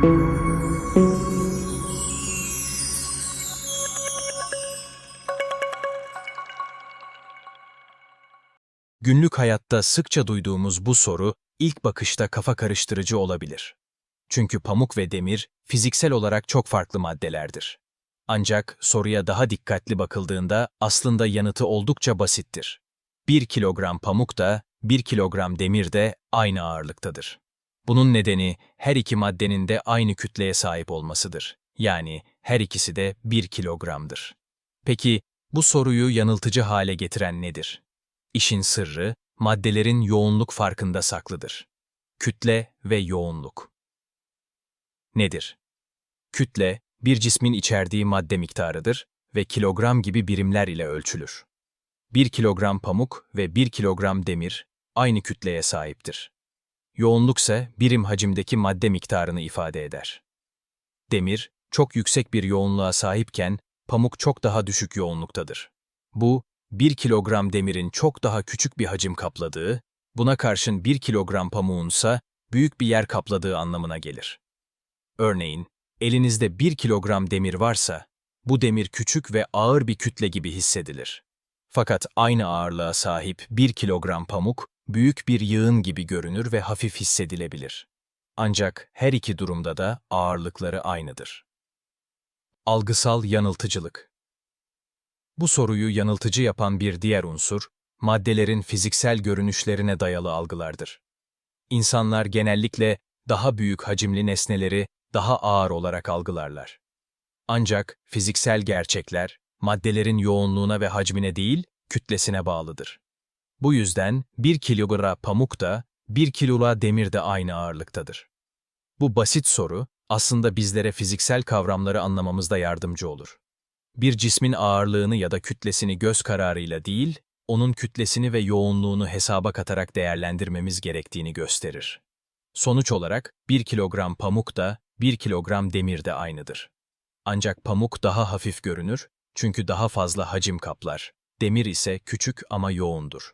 Günlük hayatta sıkça duyduğumuz bu soru ilk bakışta kafa karıştırıcı olabilir. Çünkü pamuk ve demir fiziksel olarak çok farklı maddelerdir. Ancak soruya daha dikkatli bakıldığında aslında yanıtı oldukça basittir. 1 kilogram pamuk da 1 kilogram demir de aynı ağırlıktadır. Bunun nedeni her iki maddenin de aynı kütleye sahip olmasıdır. Yani her ikisi de 1 kilogramdır. Peki bu soruyu yanıltıcı hale getiren nedir? İşin sırrı, maddelerin yoğunluk farkında saklıdır. Kütle ve yoğunluk. Nedir? Kütle, bir cismin içerdiği madde miktarıdır ve kilogram gibi birimler ile ölçülür. 1 kilogram pamuk ve 1 kilogram demir aynı kütleye sahiptir. Yoğunluk ise birim hacimdeki madde miktarını ifade eder. Demir, çok yüksek bir yoğunluğa sahipken pamuk çok daha düşük yoğunluktadır. Bu, 1 kilogram demirin çok daha küçük bir hacim kapladığı, buna karşın 1 kilogram pamuğunsa büyük bir yer kapladığı anlamına gelir. Örneğin, elinizde 1 kilogram demir varsa, bu demir küçük ve ağır bir kütle gibi hissedilir. Fakat aynı ağırlığa sahip 1 kilogram pamuk, büyük bir yığın gibi görünür ve hafif hissedilebilir. Ancak her iki durumda da ağırlıkları aynıdır. Algısal yanıltıcılık bu soruyu yanıltıcı yapan bir diğer unsur, maddelerin fiziksel görünüşlerine dayalı algılardır. İnsanlar genellikle daha büyük hacimli nesneleri daha ağır olarak algılarlar. Ancak fiziksel gerçekler, maddelerin yoğunluğuna ve hacmine değil, kütlesine bağlıdır. Bu yüzden 1 kilogram pamuk da 1 kilogram demir de aynı ağırlıktadır. Bu basit soru aslında bizlere fiziksel kavramları anlamamızda yardımcı olur bir cismin ağırlığını ya da kütlesini göz kararıyla değil, onun kütlesini ve yoğunluğunu hesaba katarak değerlendirmemiz gerektiğini gösterir. Sonuç olarak 1 kilogram pamuk da 1 kilogram demir de aynıdır. Ancak pamuk daha hafif görünür çünkü daha fazla hacim kaplar. Demir ise küçük ama yoğundur.